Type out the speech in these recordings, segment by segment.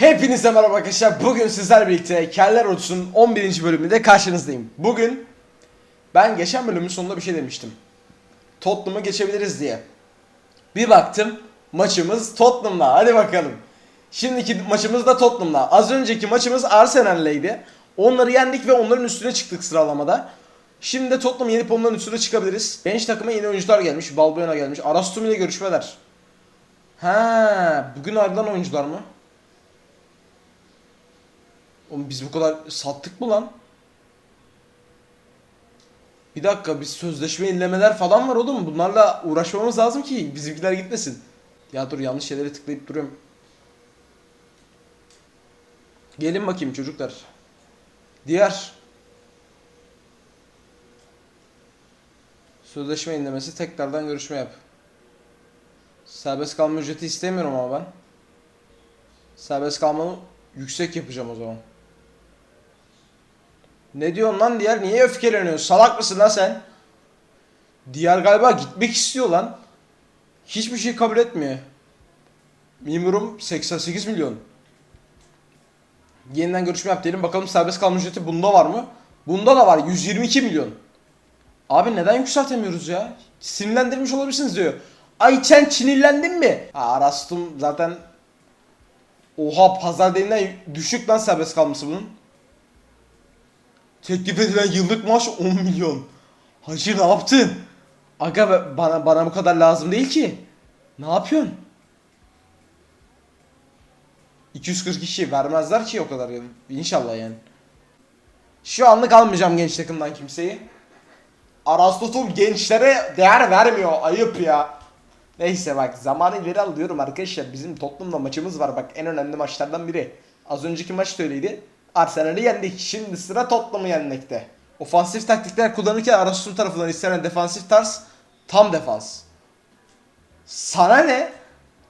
Hepinize merhaba arkadaşlar. Bugün sizlerle birlikte Keller Ots'un 11. bölümünde karşınızdayım. Bugün ben geçen bölümün sonunda bir şey demiştim. Tottenham'ı geçebiliriz diye. Bir baktım maçımız Tottenham'la. Hadi bakalım. Şimdiki maçımız da Tottenham'la. Az önceki maçımız Arsenal'leydi. Onları yendik ve onların üstüne çıktık sıralamada. Şimdi de Tottenham'ı yenip onların üstüne çıkabiliriz. Bench takıma yeni oyuncular gelmiş. Balbuena gelmiş. Arastum ile görüşmeler. Ha, bugün ayrılan oyuncular mı? Oğlum biz bu kadar sattık mı lan? Bir dakika biz sözleşme yenilemeler falan var oğlum. Bunlarla uğraşmamız lazım ki bizimkiler gitmesin. Ya dur yanlış şeylere tıklayıp duruyorum. Gelin bakayım çocuklar. Diğer. Sözleşme yenilemesi tekrardan görüşme yap. Serbest kalma ücreti istemiyorum ama ben. Serbest kalmamı yüksek yapacağım o zaman. Ne diyorsun lan diğer? Niye öfkeleniyorsun? Salak mısın lan sen? Diğer galiba gitmek istiyor lan. Hiçbir şey kabul etmiyor. Memurum 88 milyon. Yeniden görüşme yap diyelim. Bakalım serbest kalma ücreti bunda var mı? Bunda da var. 122 milyon. Abi neden yükseltemiyoruz ya? Sinirlendirmiş olabilirsiniz diyor. Ayçen sinirlendin mi? Ha Arastum zaten Oha pazar değerinden düşük lan serbest kalması bunun. Teklif edilen yıllık maaş 10 milyon. Hacı ne yaptın? Aga bana bana bu kadar lazım değil ki. Ne yapıyorsun? 240 kişi vermezler ki o kadar yani. İnşallah yani. Şu anlık almayacağım genç takımdan kimseyi. Arastotum gençlere değer vermiyor. Ayıp ya. Neyse bak zamanı ileri alıyorum arkadaşlar. Bizim Tottenham'la maçımız var bak en önemli maçlardan biri. Az önceki maç da öyleydi. Arsenal'i yendik. Şimdi sıra Tottenham'ı yenmekte. Ofansif taktikler kullanırken Arastum tarafından istenen defansif tarz tam defans. Sana ne?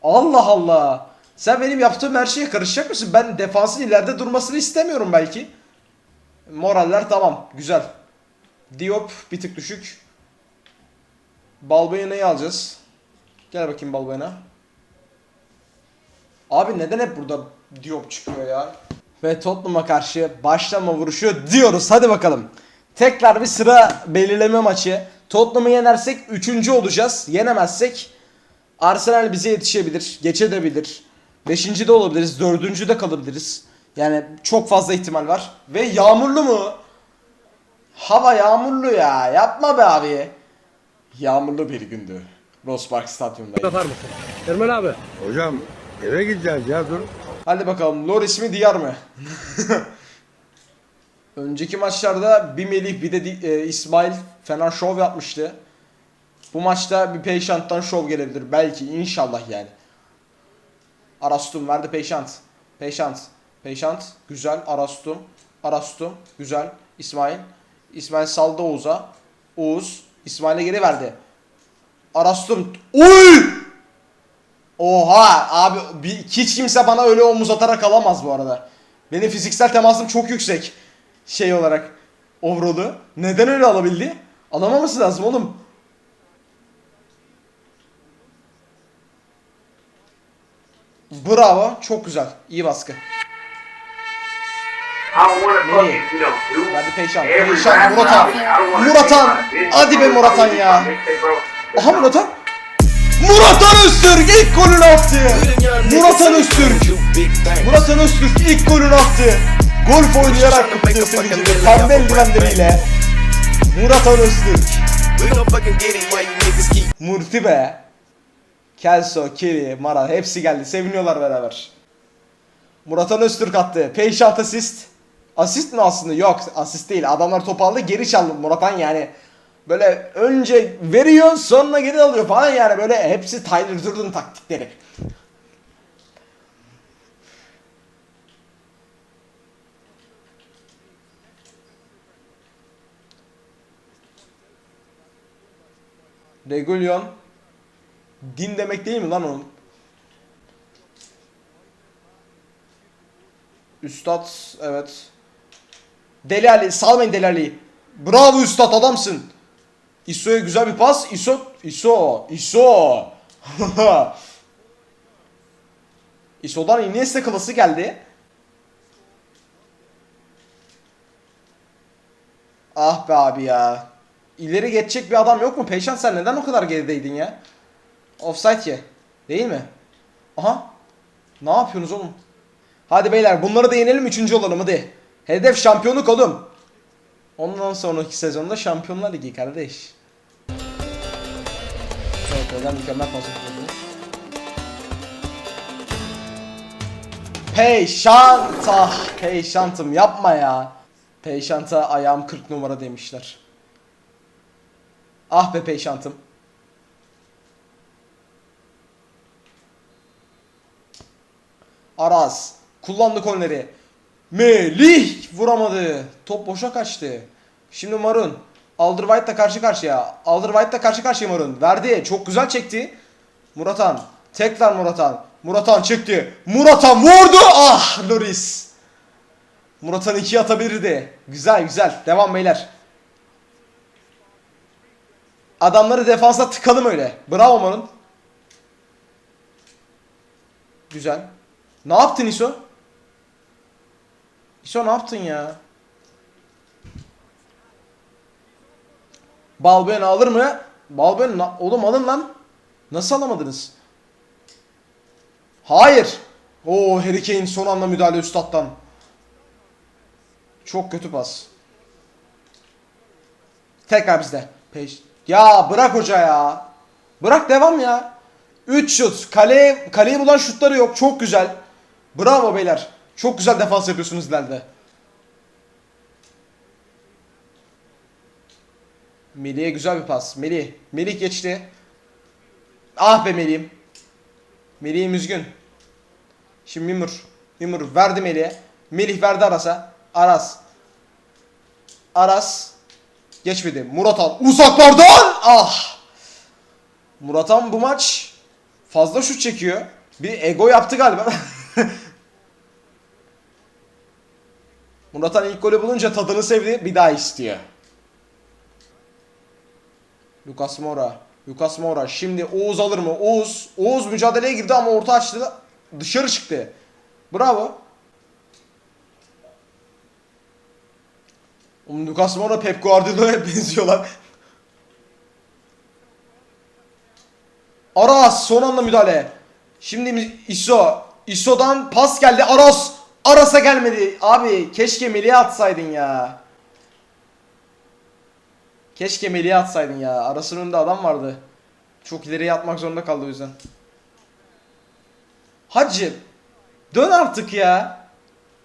Allah Allah. Sen benim yaptığım her şeye karışacak mısın? Ben defansın ileride durmasını istemiyorum belki. Moraller tamam. Güzel. Diop bir tık düşük. Balbaya'yı alacağız? Gel bakayım Balbaya'na. Abi neden hep burada Diop çıkıyor ya? Ve Tottenham'a karşı başlama vuruşu diyoruz. Hadi bakalım. Tekrar bir sıra belirleme maçı. Tottenham'ı yenersek 3. olacağız. Yenemezsek Arsenal bize yetişebilir. Geçebilir. 5. de olabiliriz. 4. de kalabiliriz. Yani çok fazla ihtimal var. Ve yağmurlu mu? Hava yağmurlu ya. Yapma be abi. Yağmurlu bir gündü. Rosspark Stadyum'da. Yapar mısın? Ermen abi. Hocam eve gideceğiz ya dur. Hadi bakalım Loris mi Diyar mı? Önceki maçlarda bir Melih bir de e, İsmail fena şov yapmıştı. Bu maçta bir Peyşant'tan şov gelebilir. Belki inşallah yani. Arastum verdi Peyşant. Peyşant. Peyşant güzel. Arastum. Arastum güzel. İsmail. İsmail saldı Oğuz'a. Oğuz İsmail'e geri verdi. Arastum. Oy! Oha abi bir, hiç kimse bana öyle omuz atarak alamaz bu arada. Benim fiziksel temasım çok yüksek. Şey olarak. Overall'u. Neden öyle alabildi? Alamaması lazım oğlum. Bravo. Çok güzel. İyi baskı. Nereye? Verdi Peyşan. Peyşan Muratan. Muratan. Hadi be Muratan ya. Aha Muratan. Muratan Öztürk ilk golünü attı. Muratan Öztürk. Muratan Öztürk ilk golünü attı. Golf oynayarak kutluyor sevincini. Pembe eldivenleriyle. Muratan Öztürk. Murti be. Kelso, Kiri, Mara hepsi geldi. Seviniyorlar beraber. Muratan Öztürk attı. Peyşant asist. Asist mi aslında? Yok asist değil. Adamlar topu aldı geri çaldı. Muratan yani böyle önce veriyor sonra geri alıyor falan yani böyle hepsi Tyler Durden taktikleri. Regulion din demek değil mi lan onun? Üstad evet. Deli Ali salmayın Deli Ali'yi. Bravo Üstad adamsın. İso'ya güzel bir pas. İso İso İso. Iso'dan Iniesta klası geldi. Ah be abi ya. İleri geçecek bir adam yok mu? Peyşan sen neden o kadar gerideydin ya? Offside ye. Değil mi? Aha. Ne yapıyorsunuz oğlum? Hadi beyler bunları da yenelim üçüncü olalım hadi. Hedef şampiyonluk oğlum. Ondan sonraki sezonda Şampiyonlar Ligi kardeş. Evet beyler mükemmel pas yapıyoruz. Peyşanta. Peyşantım yapma ya. Peyşanta ayağım 40 numara demişler. Ah be Peyşantım. Aras. Kullandı korneri. Melih vuramadı. Top boşa kaçtı. Şimdi Marun. Alderweireld karşı karşıya. Alderweireld karşı karşıya Marun. Verdi. Çok güzel çekti. Muratan. Tekrar Muratan. Muratan çekti. Muratan vurdu. Ah Loris. Muratan 2 atabilirdi. Güzel güzel. Devam beyler. Adamları defansa tıkalım öyle. Bravo Marun. Güzel. Ne yaptın İso? İso ne yaptın ya? Balbuena alır mı? Balbuena oğlum alın lan. Nasıl alamadınız? Hayır. Oo Harry Kane son anda müdahale üstattan. Çok kötü pas. Tekrar bizde. Peş. Ya bırak hoca ya. Bırak devam ya. 3 şut. Kale, kaleyi bulan şutları yok. Çok güzel. Bravo beyler. Çok güzel defans yapıyorsunuz ileride. Melih'e güzel bir pas. Melih. Melih geçti. Ah be Melih'im. Melih'im üzgün. Şimdi Mimur. Mimur verdi Melih'e. Melih verdi Aras'a. Aras. Aras. Geçmedi. Muratan uzaklardan. Ah. Muratan bu maç fazla şut çekiyor. Bir ego yaptı galiba. Muratan ilk golü bulunca tadını sevdi. Bir daha istiyor. Lucas Moura. Lucas Moura. Şimdi Oğuz alır mı? Oğuz. Oğuz mücadeleye girdi ama orta açtı. Dışarı çıktı. Bravo. Oğlum Lucas Moura Pep Guardiola'ya benziyorlar. Aras son anda müdahale. Şimdi İso. İso'dan pas geldi. Aras. Aras'a gelmedi. Abi keşke Melih'e atsaydın ya. Keşke Melih'e atsaydın ya. Aras'ın önünde adam vardı. Çok ileriye atmak zorunda kaldı o yüzden. Hacı. Dön artık ya.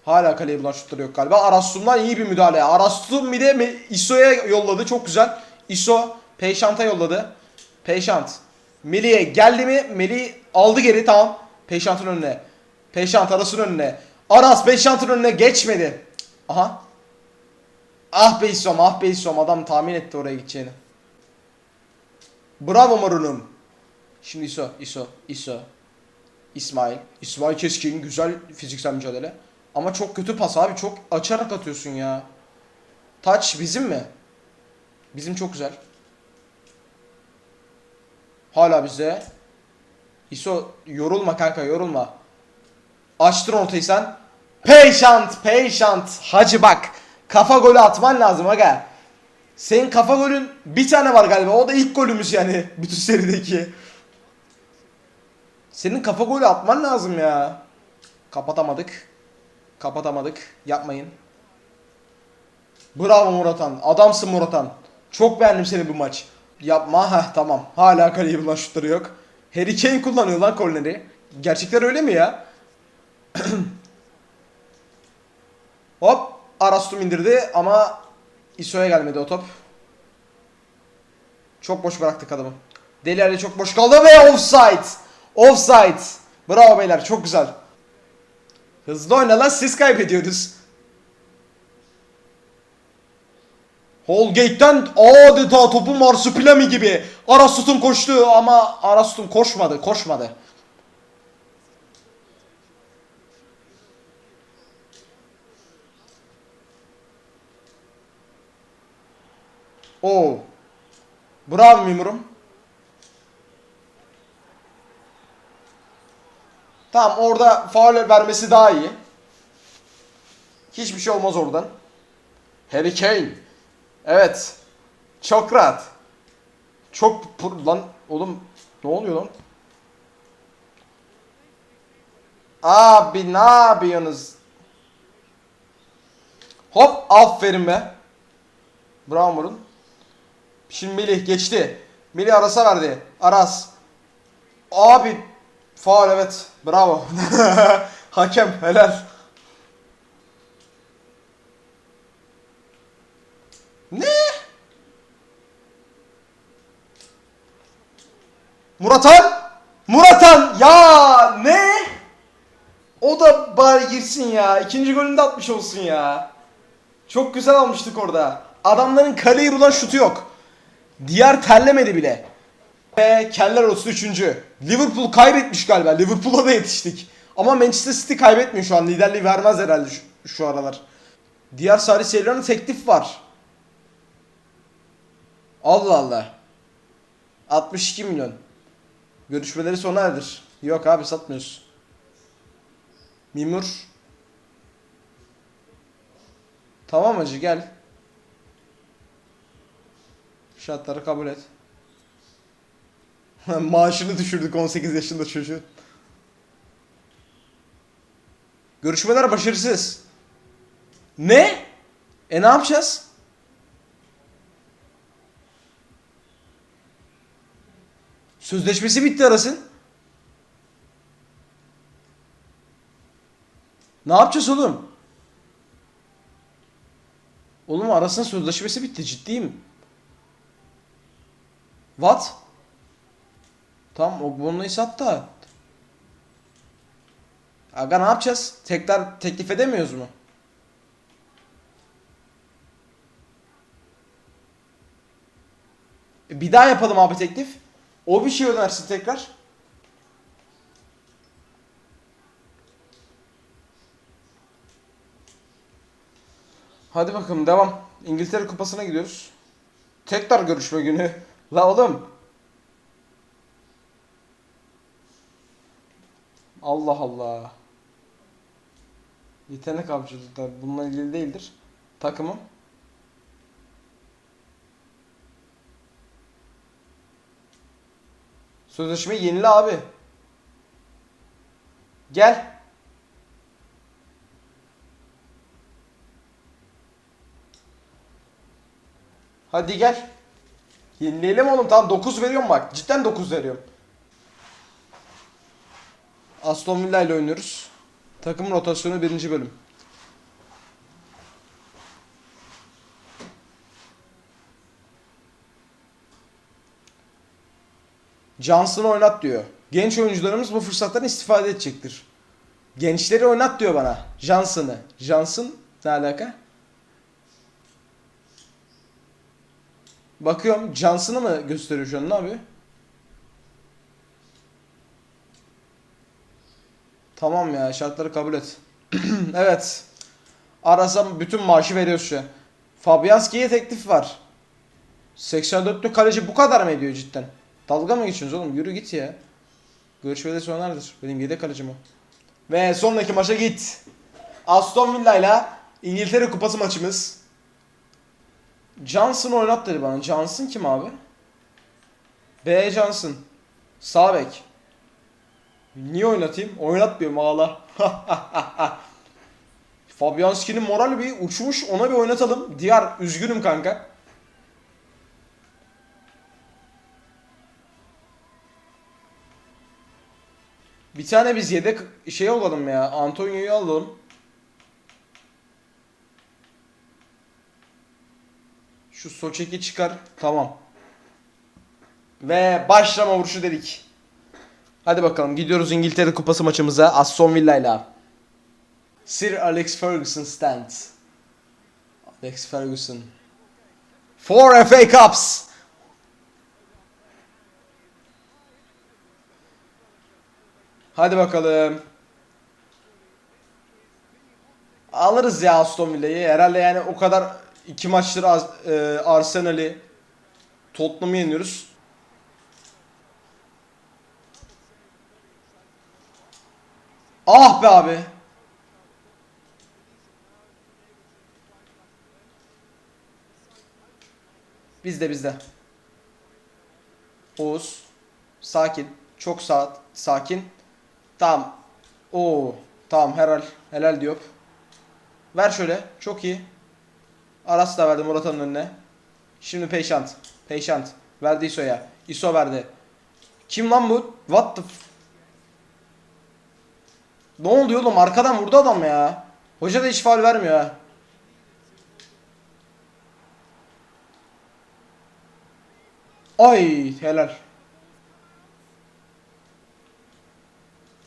Hala kaleye bulan şutları yok galiba. Arastum'dan iyi bir müdahale. Arastum bir de İso'ya yolladı. Çok güzel. İso Peyşant'a yolladı. Peyşant. Melih'e geldi mi? Melih aldı geri tamam. Peyşant'ın önüne. Peyşant Aras'ın önüne. Aras Peyşant'ın önüne geçmedi. Aha. Ah be İsom ah be İsom. Adam tahmin etti oraya gideceğini. Bravo Marun'um. Şimdi İso, İso, İso. İsmail. İsmail Keskin güzel fiziksel mücadele. Ama çok kötü pas abi. Çok açarak atıyorsun ya. Taç bizim mi? Bizim çok güzel. Hala bize. İso yorulma kanka yorulma. Açtın ortayı sen. Patient, patient. Hacı bak. Kafa golü atman lazım aga. Senin kafa golün bir tane var galiba. O da ilk golümüz yani. Bütün serideki. Senin kafa golü atman lazım ya. Kapatamadık. Kapatamadık. Yapmayın. Bravo Muratan. Adamsın Muratan. Çok beğendim seni bu maç. Yapma. Heh tamam. Hala kaleye bulan şutları yok. Harry Kane kullanıyor lan korneri. Gerçekten öyle mi ya? Hop. Arastum indirdi ama Iso'ya gelmedi o top. Çok boş bıraktık adamı. Deli Ali çok boş kaldı ve offside. Offside. Bravo beyler çok güzel. Hızlı oyna lan siz kaybediyorsunuz. Holgate'den adeta topu marsupilami gibi. Arasut'un koştu ama Arasut'un koşmadı, koşmadı. Oo. Bravo memurum. Tamam orada faul vermesi daha iyi. Hiçbir şey olmaz oradan. Harry Kane. Evet. Çok rahat. Çok lan oğlum ne oluyor lan? Abi ne yapıyorsunuz? Hop aferin be. Bravo Murun. Şimdi Melih geçti. Melih Aras'a verdi. Aras. Abi faul evet. Bravo. Hakem helal. Ne? Muratan? Muratan ya ne? O da bari girsin ya. İkinci golünü de atmış olsun ya. Çok güzel almıştık orada. Adamların kaleyi vuran şutu yok. Diğer terlemedi bile. Ve keller olsun üçüncü. Liverpool kaybetmiş galiba. Liverpool'a da yetiştik. Ama Manchester City kaybetmiyor şu an. Liderliği vermez herhalde şu, şu aralar. Diğer sarı seyirlerine teklif var. Allah Allah. 62 milyon. Görüşmeleri sona erdir. Yok abi satmıyoruz. Mimur. Tamam hacı gel. Şartları kabul et. Maaşını düşürdük 18 yaşında çocuğun. Görüşmeler başarısız. Ne? E ne yapacağız? Sözleşmesi bitti arasın. Ne yapacağız oğlum? Oğlum arasın sözleşmesi bitti ciddiyim. What? Tamam o bunu sat da. Aga ne yapacağız? Tekrar teklif edemiyoruz mu? E, Bir daha yapalım abi teklif. O bir şey önersin tekrar. Hadi bakalım devam. İngiltere Kupası'na gidiyoruz. Tekrar görüşme günü. La oğlum. Allah Allah. Yetenek avcılığı da bununla ilgili değildir. Takımım. Sözleşmeyi yenile abi. Gel. Hadi gel. Yenileyelim oğlum tamam 9 veriyorum bak. Cidden 9 veriyorum. Aston Villa ile oynuyoruz. Takım rotasyonu birinci bölüm. Johnson'ı oynat diyor. Genç oyuncularımız bu fırsattan istifade edecektir. Gençleri oynat diyor bana. Johnson'ı. Johnson ne alaka? Bakıyorum Johnson'ı mı gösteriyor şu an ne? Tamam ya şartları kabul et. evet. Arasam bütün maaşı veriyoruz şu an. Fabianski'ye teklif var. 84'lük kaleci bu kadar mı ediyor cidden? Dalga mı geçiyorsunuz oğlum? Yürü git ya. Görüşmeleri sonlardır. Benim yedek kalecim o. Ve sonraki maça git. Aston Villa ile İngiltere Kupası maçımız. Johnson oynat dedi bana. Johnson kim abi? B. Johnson. Sağ bek. Niye oynatayım? Oynatmıyorum ağla. Fabianski'nin morali bir uçmuş ona bir oynatalım. Diğer üzgünüm kanka. Bir tane biz yedek şey alalım ya. Antonio'yu alalım. Şu Soçek'i çıkar. Tamam. Ve başlama vuruşu dedik. Hadi bakalım gidiyoruz İngiltere Kupası maçımıza Aston Villa ile. Sir Alex Ferguson stands. Alex Ferguson. Four FA Cups. Hadi bakalım. Alırız ya Aston Villa'yı. Herhalde yani o kadar iki maçtır e, Arsenal'i Tottenham'ı yeniyoruz. Ah be abi. Bizde bizde. Oğuz. Sakin. Çok saat. Sakin. Tamam. Oo. Tamam helal. Helal diyor. Ver şöyle. Çok iyi. Aras da verdi Murat'ın önüne. Şimdi Patient. Patient. Verdi İso'ya. İso verdi. Kim lan bu? What the Ne oluyor oğlum? Arkadan vurdu adam ya. Hoca da hiç faul vermiyor ha. Ay helal.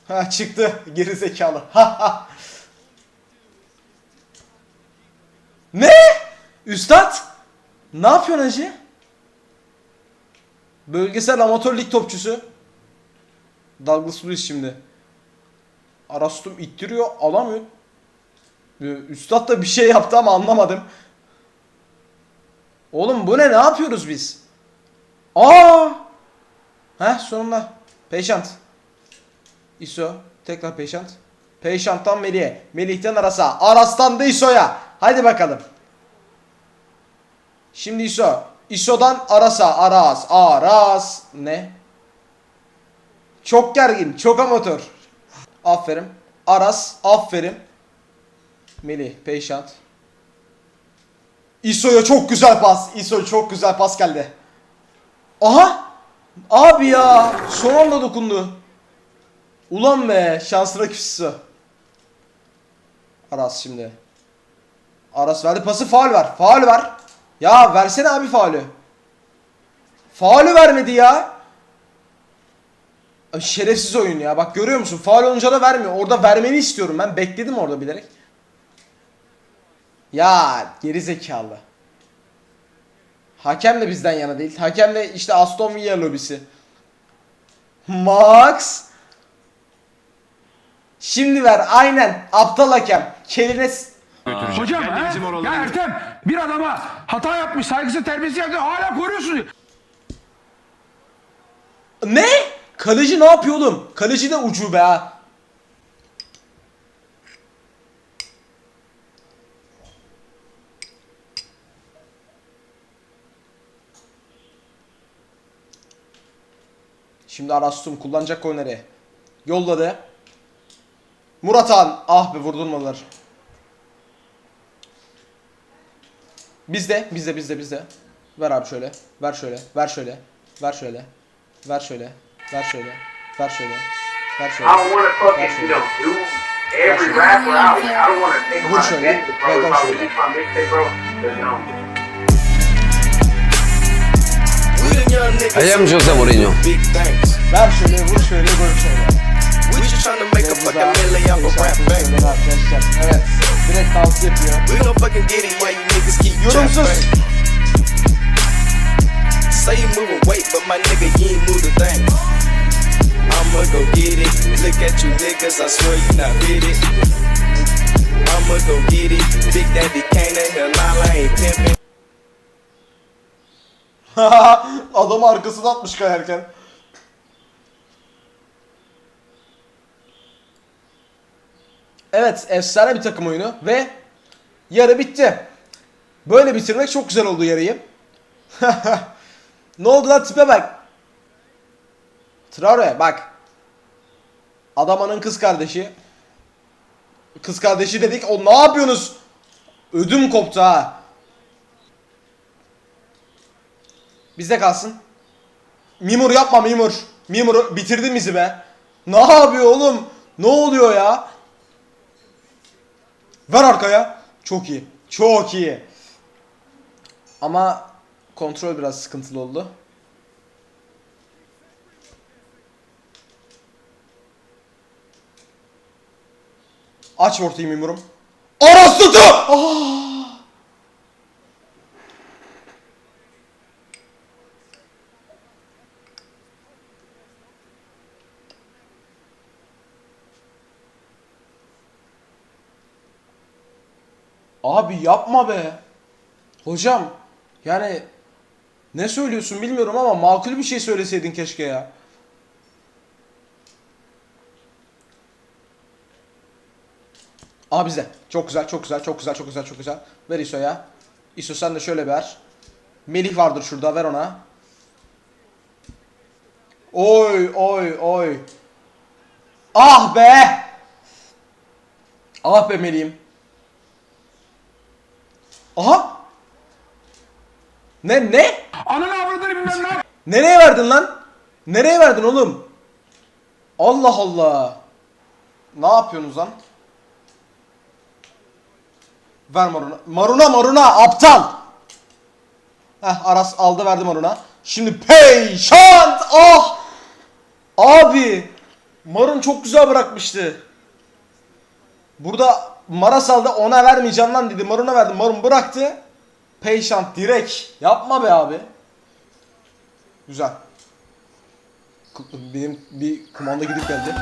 Ha çıktı geri zekalı. Ha ha. Ne? Üstad? Ne yapıyorsun hacı? Bölgesel amatör lig topçusu. Douglas Luiz şimdi. Arastum ittiriyor alamıyor. Ee, Üstad da bir şey yaptı ama anlamadım. Oğlum bu ne ne yapıyoruz biz? Aa! Heh sonunda. Patient. ISO. Tekrar Patient. Patient'tan Melih'e. Melih'ten Aras'a. Aras'tan da ISO'ya. Hadi bakalım. Şimdi ISO. ISO'dan Aras'a. Aras. Aras. Ne? Çok gergin. Çok amatör. Aferin. Aras. Aferin. Melih. Patient. ISO'ya çok güzel pas. ISO çok güzel pas geldi. Aha! Abi ya! Son anda dokundu. Ulan be! Şansına küssü. Aras şimdi. Aras verdi pası faul var. Faul var. Ya versene abi faulü. Faulü vermedi ya. Şerefsiz oyun ya. Bak görüyor musun? Faul olunca da vermiyor. Orada vermeni istiyorum ben. Bekledim orada bilerek. Ya geri zekalı. Hakem de bizden yana değil. Hakem de işte Aston Villa lobisi. Max. Şimdi ver aynen aptal hakem. Keline s- Hocam ha? ya Ertem bir adama hata yapmış saygısı terbiyesiz yaptı hala koruyorsun. Ne? Kaleci ne yapıyor oğlum? Kaleci de ucube ha. Şimdi Arastum kullanacak korneri. Yolladı. Muratan. Ah be vurdurmadılar. Bizde, bizde, bizde, bizde. Ver abi şöyle. Ver şöyle. Ver şöyle. Ver şöyle. Ver şöyle. Ver şöyle. Ver şöyle. Ver I şöyle. don't want to fucking, you know, do every rapper out. I don't want to take my şöyle, business, ve bro. dön If I şöyle. release my mixtape, bro, 'cause, you know, I am Jose Mourinho. Big things. Ver şöyle. Vur şöyle. Vur şöyle. We just tryna make a fucking million off a rap Şöyle arkadaşlar. Evet. Direkt dans yapıyor. We gon' fucking get it while you niggas keep Yorumsuz. Say you moving weight, but my nigga, you ain't move the thing. I'ma go get it. Look at you niggas, I swear you not with it. I'ma go get it. Big Daddy Kane in here, Lala ain't pimpin'. Adam arkasına atmış kayarken. Evet, efsane bir takım oyunu ve yarı bitti. Böyle bitirmek çok güzel oldu yarıyı. ne oldu lan tipe bak. Traore bak. Adamanın kız kardeşi. Kız kardeşi dedik. O ne yapıyorsunuz? Ödüm koptu ha. Bizde kalsın. Mimur yapma Mimur. Mimur bitirdin bizi be. Ne yapıyor oğlum? Ne oluyor ya? Ver arkaya. Çok iyi. Çok iyi. Ama kontrol biraz sıkıntılı oldu. Aç ortayı Mimur'um. Aras tutu! Ah! Abi yapma be. Hocam yani ne söylüyorsun bilmiyorum ama makul bir şey söyleseydin keşke ya. Aa bizde. Çok güzel, çok güzel, çok güzel, çok güzel, çok güzel. Ver İso'ya. İso sen de şöyle ver. Melih vardır şurada, ver ona. Oy, oy, oy. Ah be! Ah be Melih'im. Aha! Ne, ne? Ananı avradını bilmem ne. Nereye verdin lan? Nereye verdin oğlum? Allah Allah. Ne yapıyorsunuz lan? Ver Maruna. Maruna Maruna aptal. Heh Aras aldı verdi Maruna. Şimdi Peyşant ah. Abi. Marun çok güzel bırakmıştı. Burada Maras aldı ona vermeyeceğim lan dedi. Marun'a verdi. Marun bıraktı. Peyşant direkt. Yapma be abi. Güzel. Benim bir kumanda gidip geldi.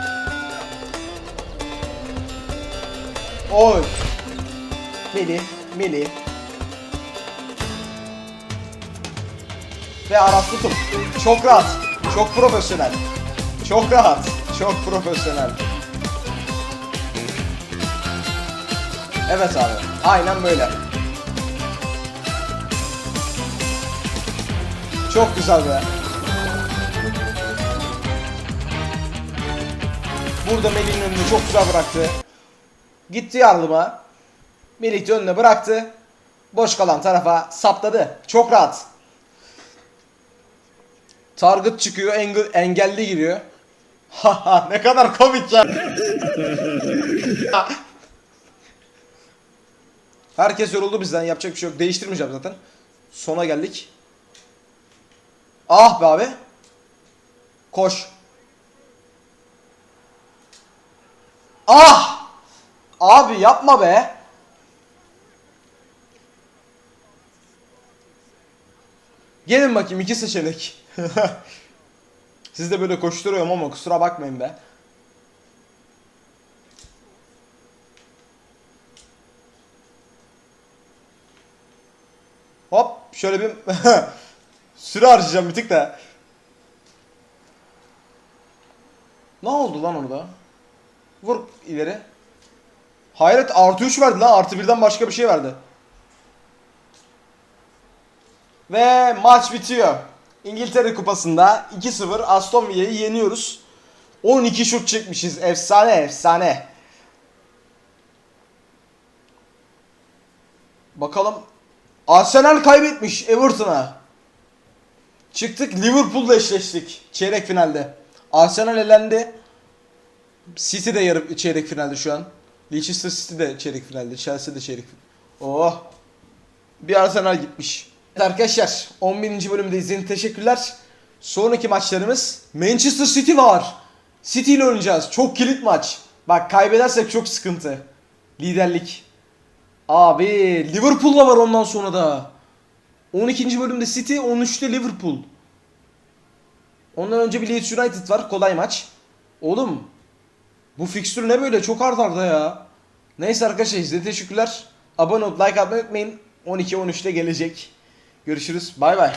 Oy. Meli, Meli. Ve Aras tutum. Çok rahat. Çok profesyonel. Çok rahat. Çok profesyonel. Evet abi. Aynen böyle. Çok güzel be. Burada Melih'in önünü çok güzel bıraktı. Gitti yardıma. Melih de önüne bıraktı. Boş kalan tarafa sapladı. Çok rahat. Target çıkıyor, engel, engelli giriyor. Haha ne kadar komik ya. Herkes yoruldu bizden yapacak bir şey yok. Değiştirmeyeceğim zaten. Sona geldik. Ah be abi. Koş. Ah! Abi yapma be. Gelin bakayım iki seçenek. Siz de böyle koşturuyorum ama kusura bakmayın be. Hop şöyle bir süre harcayacağım bir tık da. Ne oldu lan orada? Vur ileri. Hayret artı 3 verdi lan artı 1'den başka bir şey verdi. Ve maç bitiyor. İngiltere Kupası'nda 2-0 Aston Villa'yı yeniyoruz. 12 şut çekmişiz. Efsane efsane. Bakalım. Arsenal kaybetmiş Everton'a. Çıktık Liverpool'la eşleştik çeyrek finalde. Arsenal elendi. City de yarı çeyrek finalde şu an. Leicester City de çeyrek finalde. Chelsea de çeyrek Oh. Bir Arsenal gitmiş. Evet arkadaşlar 11. bölümde izlediğiniz teşekkürler. Sonraki maçlarımız Manchester City var. City ile oynayacağız. Çok kilit maç. Bak kaybedersek çok sıkıntı. Liderlik. Abi Liverpool'la var ondan sonra da. 12. bölümde City, 13'te Liverpool. Ondan önce bir Leeds United var. Kolay maç. Oğlum bu fikstür ne böyle? Çok art arda ya. Neyse arkadaşlar size teşekkürler. Abone olup like atmayı unutmayın. 12-13'te gelecek. Görüşürüz. Bay bay.